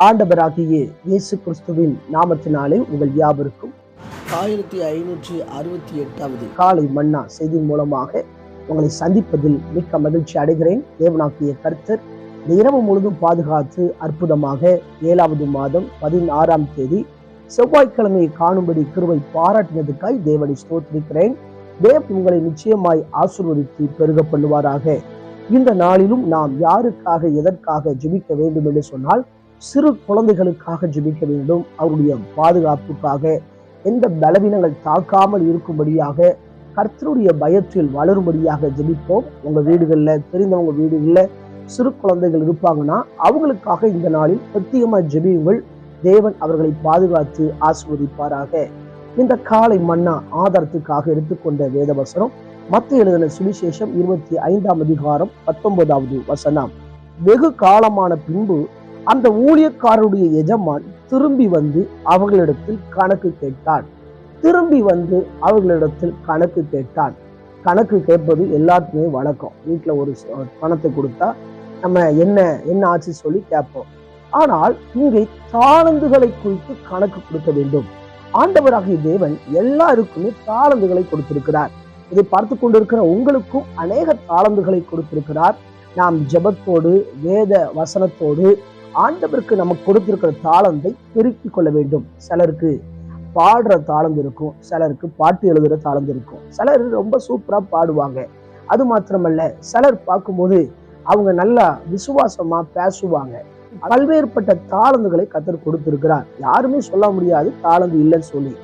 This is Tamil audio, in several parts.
ஆண்டவராகிய இயேசு கிறிஸ்துவின் நாமத்தினாலே உங்கள் யாவருக்கும் ஆயிரத்தி ஐநூற்றி அறுபத்தி எட்டாவது காலை மன்னா செய்தி மூலமாக உங்களை சந்திப்பதில் மிக்க மகிழ்ச்சி அடைகிறேன். தேவனாக்கிய கர்த்தர் இரவு முழுதும் பாதுகாத்து அற்புதமாக ஏழாவது மாதம் பதினாறாம் தேதி செவ்வாய்க்கிழமையை காணும்படி கிருவை பாராட்டினதுக்காய் தேவனை ஸ்தோத்திரிக்கிறேன். தேவ் உங்களை நிச்சயமாய் ஆசீர்வதித்து பெருக பண்ணுவாராக. இந்த நாளிலும் நாம் யாருக்காக எதற்காக ஜெபிக்க வேண்டும் என்று சொன்னால் சிறு குழந்தைகளுக்காக ஜெபிக்க வேண்டும். அவருடைய பாதுகாப்புக்காக எந்த பலவீனங்கள் தாக்காமல் இருக்கும்படியாக கர்த்தருடைய பயத்தில் வளரும்படியாக ஜெபிப்போம். உங்க வீடுகளில் தெரிந்தவங்க வீடுகளில் சிறு குழந்தைகள் இருப்பாங்கன்னா அவங்களுக்காக இந்த நாளில் பிரத்யேகமாக ஜெபியுங்கள். தேவன் அவர்களை பாதுகாத்து ஆசிர்வதிப்பாராக. இந்த காலை மன்னா ஆதாரத்துக்காக எடுத்துக்கொண்ட வேதவசனம் மத்த எழுதின சுவிசேஷம் இருபத்தி ஐந்தாம் அதிகாரம் பத்தொன்பதாவது வசனம். வெகு காலமான பின்பு அந்த ஊழியக்காரருடைய எஜமான் திரும்பி வந்து அவர்களிடத்தில் கணக்கு கேட்டான். திரும்பி வந்து அவர்களிடத்தில் கணக்கு கேட்டான். கணக்கு கேட்பது எல்லாத்துக்குமே வழக்கம். வீட்டில் ஒரு பணத்தை கொடுத்தா நம்ம என்ன என்ன ஆச்சு சொல்லி கேட்போம். ஆனால் இங்கே தாளந்துகளை குறித்து கணக்கு கொடுக்க வேண்டும். ஆண்டவராகிய தேவன் எல்லாருக்குமே தாளந்துகளை கொடுத்திருக்கிறார். இதை பார்த்து கொண்டிருக்கிற உங்களுக்கும் அநேக தாளந்துகளை கொடுத்திருக்கிறார். நாம் ஜெபத்தோடு வேத வசனத்தோடு ஆண்டவருக்கு நமக்கு கொடுத்திருக்கிற தாளந்தை பெருக்கிக் கொள்ள வேண்டும். சிலருக்கு பாடுற தாளந்து இருக்கும் சிலருக்கு பாட்டு எழுதுற தாளந்து இருக்கும். சிலர் ரொம்ப சூப்பரா பாடுவாங்க. அது மாத்திரமல்ல சிலர் பார்க்கும்போது அவங்க நல்லா விசுவாசமா பேசுவாங்க. பல்வேறுபட்ட தாளந்துகளை கத்தர் கொடுத்திருக்கிறார். யாருமே சொல்ல முடியாது தாளந்து இல்லைன்னு சொல்லி.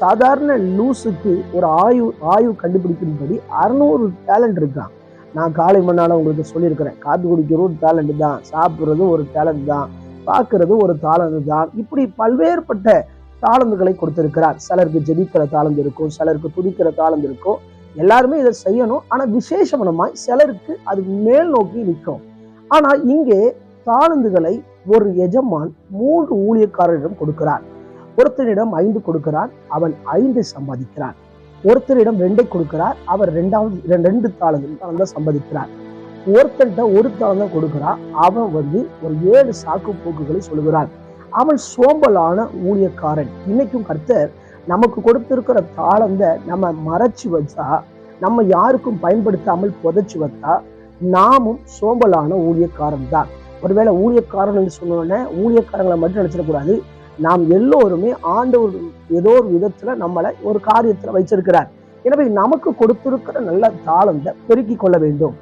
சாதாரண லூசுக்கு ஒரு ஆயு ஆய்வு கண்டுபிடிக்கும்படி அறுநூறு டேலண்ட் இருக்கான். நான் காலை மண்ணால உங்களுக்கு சொல்லியிருக்கிறேன். காத்து குடிக்கிறது ஒரு டேலண்ட் தான். சாப்பிட்றது ஒரு டேலண்ட் தான். பார்க்கறது ஒரு தாளந்து தான். இப்படி பல்வேறுபட்ட தாளந்துகளை கொடுத்திருக்கிறார். சிலருக்கு ஜெபிக்கிற தாளந்து இருக்கும். சிலருக்கு துடிக்கிற தாளந்து இருக்கும். எல்லாருமே இதை செய்யணும். ஆனா விசேஷமனமாய் சிலருக்கு அது மேல் நோக்கி நிற்கும். ஆனால் இங்கே தாளந்துகளை ஒரு எஜமான் மூன்று ஊழியக்காரரிடம் கொடுக்கிறார். ஒருத்தனிடம் ஐந்து கொடுக்கிறான் அவன் ஐந்து சம்பாதிக்கிறான். ஒருத்தரிடம் ரெண்டை கொடுக்கிறார் அவர் ரெண்டாவது ரெண்டு- தாளங்கள் தாளந்து தான் சம்பாதிக்கிறார். ஒருத்தன்கிட்ட ஒரு தாளந்தான் கொடுக்கிறான் அவன் வந்து ஒரு ஏழு சாக்கு போக்குகளை சொல்லுகிறான் அவன் சோம்பலான ஊழியக்காரன். இன்னைக்கும் கர்த்தர் நமக்கு கொடுத்திருக்கிற தாளந்த நம்ம மறைச்சு வச்சா நம்ம யாருக்கும் பயன்படுத்தாமல் புதைச்சு வச்சா நாமும் சோம்பலான ஊழியக்காரன் தான். ஒருவேளை ஊழியக்காரன் என்று சொன்னோடனே ஊழியக்காரங்களை மட்டும் நினைச்சிடக்கூடாது. நாம் எல்லோருமே ஆண்டவர் ஏதோ ஒரு விதத்துல நம்மளை ஒரு காரியத்துல வச்சிருக்கிறார் எனவே நமக்கு கொடுத்திருக்கிற நல்ல தாளந்தை பெருக்கிக் கொள்ள வேண்டும்.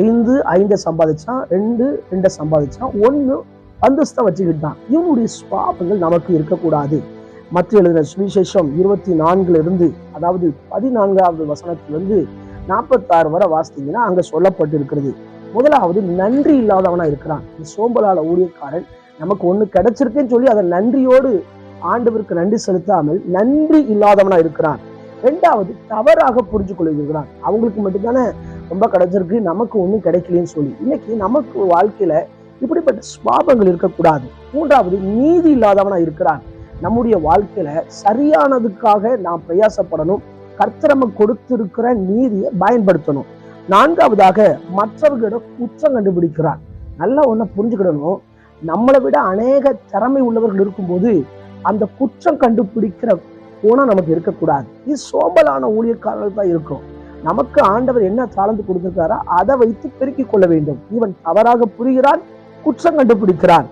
ஐந்து ஐந்தை சம்பாதிச்சா ரெண்டு ரெண்டை சம்பாதிச்சா ஒன்று அந்தஸ்தை வச்சுக்கிட்டான் இவனுடைய சுவாபங்கள் நமக்கு இருக்கக்கூடாது. மற்ற எழுதின சுவிசேஷம் இருபத்தி நான்குல இருந்து அதாவது பதினான்காவது வசனத்திலிருந்து நாற்பத்தாறு வரை வாசித்தீங்கன்னா அங்க சொல்லப்பட்டிருக்கிறது. முதலாவது நன்றி இல்லாதவனா இருக்கிறான். சோம்பலால ஊழியக்காரன் நமக்கு ஒன்று கிடைச்சிருக்குன்னு சொல்லி அதை நன்றியோடு ஆண்டவருக்கு நன்றி செலுத்தாமல் நன்றி இல்லாதவனா இருக்கிறான். ரெண்டாவது தவறாக புரிஞ்சு கொள்கிறான் அவங்களுக்கு மட்டும்தானே ரொம்ப கிடைச்சிருக்கு நமக்கு ஒன்றும் கிடைக்கலன்னு சொல்லி. இன்னைக்கு நமக்கு வாழ்க்கையில இப்படிப்பட்ட சுவாபங்கள் இருக்கக்கூடாது. மூன்றாவது நீதி இல்லாதவனா இருக்கிறான். நம்முடைய வாழ்க்கையில சரியானதுக்காக நாம் பிரயாசப்படணும். கர்த்தரம கொடுத்திருக்கிற நீதியை பயன்படுத்தணும். நான்காவதாக மற்றவர்களிடம் குற்றம் கண்டுபிடிக்கிறான். நல்லா ஒன்றை புரிஞ்சுக்கிடணும். நம்மளை விட அநேக திறமை உள்ளவர்கள் இருக்கும்போது அந்த குற்றம் கண்டுபிடிக்கிற குணம் நமக்கு இருக்கக்கூடாது. இது சோம்பலான ஊழியக்காரர்கள் தான் இருக்கும். நமக்கு ஆண்டவர் என்ன தாழ்ந்து கொடுத்திருக்காரோ அதை வைத்து பெருக்கிக் கொள்ள வேண்டும். இவன் தவறாக புரிகிறான் குற்றம் கண்டுபிடிக்கிறான்.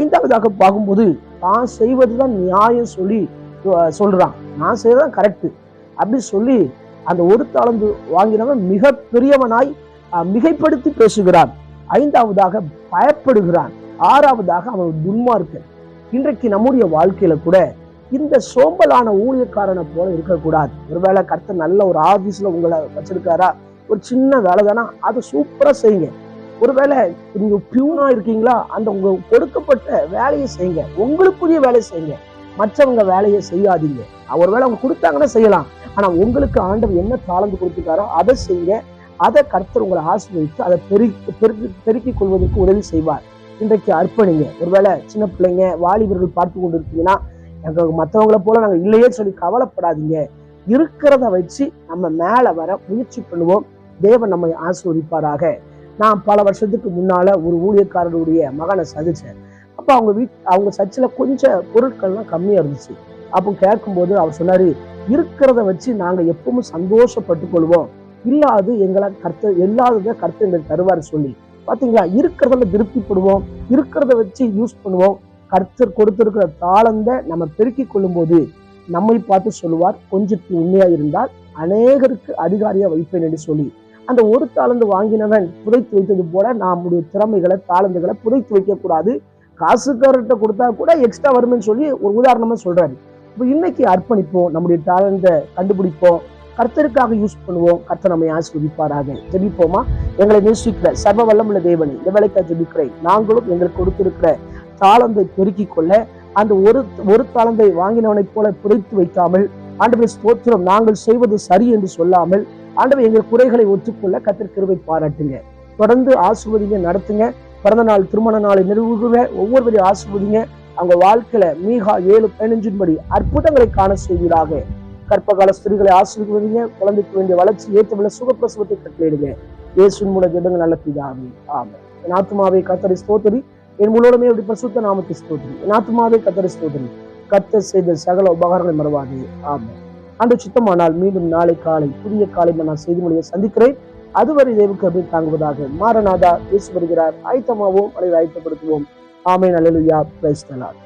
ஐந்தாவதாக பார்க்கும்போது தான் செய்வதுதான் நியாயம் சொல்லி சொல்றான். நான் செய்யறதான் கரெக்டு அப்படி சொல்லி அந்த ஒரு தாளந்து வாங்கினவன் மிக பெரியவனாய் மிகைப்படுத்தி பேசுகிறான். ஐந்தாவதாக பயப்படுகிறான். ஆறாவதாக அவன் துன்மார்க்கன். இன்றைக்கு நம்முடைய வாழ்க்கையில கூட இந்த சோம்பலான ஊழியக்காரனை போல இருக்கக்கூடாது. ஒருவேளை கர்த்த நல்ல ஒரு ஆபீஸ்ல உங்களை வச்சிருக்காரா? ஒரு சின்ன வேலை தானா அதை சூப்பரா செய்யுங்க. ஒருவேளை நீங்க பியூனா இருக்கீங்களா? அந்த உங்க கொடுக்கப்பட்ட வேலையை செய்யுங்க. உங்களுக்குரிய வேலையை செய்யுங்க. மற்றவங்க வேலையை செய்யாதீங்க. ஒருவேளை அவங்க கொடுத்தாங்கன்னா செய்யலாம். ஆனா உங்களுக்கு ஆண்டவர் என்ன தாளந்து கொடுத்துருக்காரோ அதை செய்யுங்க. அதை கர்த்தர் உங்களை ஆசிர்வதித்து அதை பெரு பெருக்கி பெருக்கிக் கொள்வதற்கு உதவி செய்வார். இன்றைக்கு அர்ப்பணிங்க. ஒருவேளை சின்ன பிள்ளைங்க வாலிபர்கள் பார்த்து கொண்டு இருக்கீங்கன்னா எங்க மற்றவங்கள போல நாங்க இல்லையே சொல்லி கவலைப்படாதீங்க. இருக்கிறத வச்சு நம்ம மேல வர முயற்சி பண்ணுவோம். தேவன் நம்மை ஆசீர்வதிப்பாராக. நான் பல வருஷத்துக்கு முன்னால ஒரு ஊழியக்காரருடைய மகனை சந்திச்சேன். அப்போ அவங்க வீட் அவங்க சர்ச்சில் கொஞ்சம் பொருட்கள்லாம் கம்மியா இருந்துச்சு. அப்போ கேட்கும்போது அவர் சொன்னாரு இருக்கிறத வச்சு நாங்க எப்பவும் சந்தோஷப்பட்டுக் கொள்வோம். இல்லாது எங்களை கர்த்த இல்லாததை கர்த்த எங்களுக்கு தருவார் சொல்லி. பாத்தீங்களா? இருக்கிறதுல திருப்திப்படுவோம். இருக்கிறத வச்சு யூஸ் பண்ணுவோம். கர்த்தர் கொடுத்திருக்கிற தாளந்தை நம்ம பெருக்கிக் கொள்ளும் போது நம்மை பார்த்து சொல்லுவார். கொஞ்சத்துக்கு உண்மையா இருந்தால் அநேகருக்கு அதிகாரியா வைப்பேன் என்று சொல்லி. அந்த ஒரு தாளந்து வாங்கினவன் புதைத்து வைத்தது போல நம்முடைய திறமைகளை தாளந்துகளை புதைத்து வைக்க கூடாது. காசுக்காரர்கிட்ட கொடுத்தா கூட எக்ஸ்ட்ரா வரும்னு சொல்லி ஒரு உதாரணமா சொல்றாரு. இப்போ இன்னைக்கு அர்ப்பணிப்போம் நம்முடைய டேலண்ட்டை கண்டுபிடிப்போம். கர்த்தருக்காக யூஸ் பண்ணுவோம். கர்த்தர் நம்மை ஆசிர்வதிப்பாராக. ஜெபிப்போமா? எங்களை நேசிக்கிற சர்வ வல்லமுள்ள தேவனை இந்த வேலைக்காக ஜெபிக்கிறேன். நாங்களும் எங்களுக்கு கொடுத்திருக்கிற தாளந்தை பெருக்கிக் கொள்ள அந்த ஒரு ஒரு தாளந்தை வாங்கினவனைப் போல புதைத்து வைக்காமல் ஆண்டவர் ஸ்தோத்திரம் நாங்கள் செய்வது சரி என்று சொல்லாமல் ஆண்டவர் எங்கள் குறைகளை ஒத்துக்கொள்ள கர்த்தர் கிருவை பாராட்டுங்க. தொடர்ந்து ஆசிர்வதிங்க நடத்துங்க. பிறந்த நாள் திருமண நாளை நிறுவுகிற ஒவ்வொருவரையும் ஆசிர்வதிங்க. அவங்க வாழ்க்கையில மீகா ஏழு பதினஞ்சின்படி அற்புதங்களை காண செய்வீராக. கற்பகால ஸ்திரீகளை ஆசிர்வதிங்க குழந்தைக்கு வேண்டிய வளர்ச்சி ஏற்றமில்ல சுகப்பிரசவத்தை கட்டளையிடுங்க இயேசுவின் மூல ஜெபங்க நல்ல பிதாவே. ஆமே என் ஆத்மாவை கத்தரி ஸ்தோத்திரி. என் முழுவதுமே அப்படி பரிசுத்த நாமத்தை ஸ்தோத்திரி. என் ஆத்மாவை கத்தரி ஸ்தோத்திரி. கத்த செய்த சகல உபகாரங்களை மறவாதே. ஆமே அன்று சுத்தமானால் மீண்டும் நாளை காலை புதிய காலை நான் செய்தி மொழியை சந்திக்கிறேன். அதுவரை தேவுக்கு அப்படி தாங்குவதாக மாரநாதா இயேசு வருகிறார். ஆயத்தமாவோம் அதை ஆயத்தப்படுத்துவோம். ஆமை நல்லலுயா பிரைஸ்தலார்